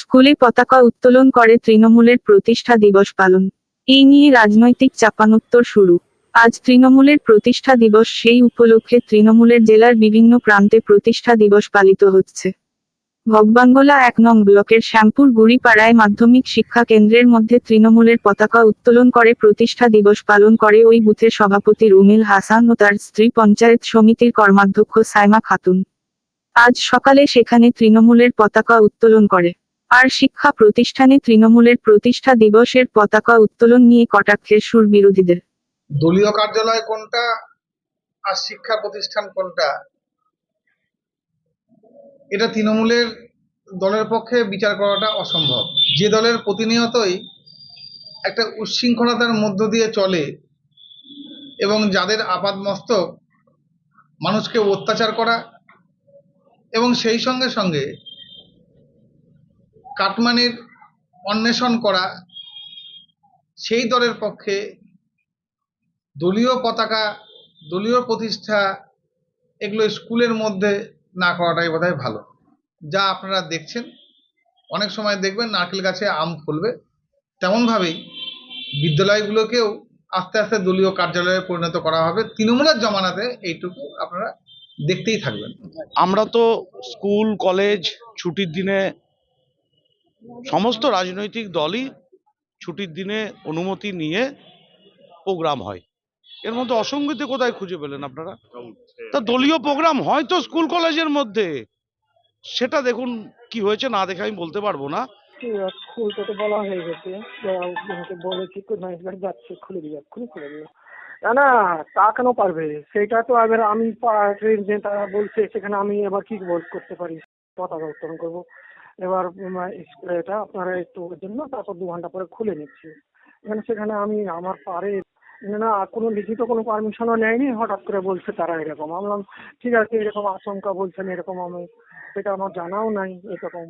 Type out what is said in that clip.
স্কুলে পতাকা উত্তোলন করে তৃণমূলের প্রতিষ্ঠা দিবস পালন। এই নিয়ে রাজনৈতিক চাপানোত্তর শুরু। আজ তৃণমূলের প্রতিষ্ঠা দিবস, সেই উপলক্ষে তৃণমূলের জেলার বিভিন্ন প্রান্তে প্রতিষ্ঠা দিবস পালিত হচ্ছে। ভগবাঙ্গলা এক নং ব্লকের শ্যামপুর গুড়িপাড়ায় মাধ্যমিক শিক্ষা কেন্দ্রের মধ্যে তৃণমূলের পতাকা উত্তোলন করে প্রতিষ্ঠা দিবস পালন করে ওই বুথের সভাপতি রুমিল হাসান ও তার স্ত্রী পঞ্চায়েত সমিতির কর্মাধ্যক্ষ সাইমা খাতুন। আজ সকালে সেখানে তৃণমূলের পতাকা উত্তোলন করে। আর শিক্ষা প্রতিষ্ঠানে তৃণমূলের প্রতিষ্ঠা দিবসের পতাকা উত্তোলন নিয়ে কটাক্ষের সুর বিরোধীদের। দলীয় কার্যালয় কোনটা আর শিক্ষা প্রতিষ্ঠান কোনটা? এটা তৃণমূলের দলের পক্ষে বিচার করাটা অসম্ভব। যে দলের প্রতিনিয়তই একটা উচ্ছৃঙ্খলতার মধ্য দিয়ে চলে এবং যাদের আপাদ মস্তক মানুষকে অত্যাচার করা এবং সেই সঙ্গে সঙ্গে কাটমানির অন্বেষণ করা, সেই দলের পক্ষে দলীয় পতাকা, দলীয় প্রতিষ্ঠা এগুলো স্কুলের মধ্যে না করাটাই বোধহয় ভালো। যা আপনারা দেখছেন, অনেক সময় দেখবেন নারকেল গাছে আম ফলবে। তেমনভাবেই বিদ্যালয়গুলোকেও আস্তে আস্তে দলীয় কার্যালয়ে পরিণত করা হবে। তৃণমূলের জমানাতে এইটুকু আপনারা দেখতেই থাকবেন। আমরা তো স্কুল, কলেজ ছুটির দিনে সমস্ত রাজনৈতিক দলই ছুটির দিনে অনুমতি নিয়ে প্রোগ্রাম হয়। এর মধ্যে অসঙ্গতি কোথায় খুঁজে পেলেন আপনারা? তা দলীয় প্রোগ্রাম হয় তো স্কুল কলেজের মধ্যে। সেটা দেখুন কি হয়েছে, না দেখে আমি বলতে পারব না। না না তা কেন পারবে? সেটা তো আমি বলছে, সেখানে আমি এবার কি করতে পারি? পতাকা উত্তোলন করব। এবার এটা আপনারা একটু জন্য তারপর দু ঘণ্টা পরে খুলে নিচ্ছি। মানে সেখানে আমি আমার পারে, না কোনো লিখিত কোনো পারমিশনও নেয়নি, হঠাৎ করে বলছে তারা এরকম। আমি বললাম, ঠিক আছে, এরকম আশঙ্কা বলছেন, এরকম আমি সেটা আমার জানাও নাই, এরকম।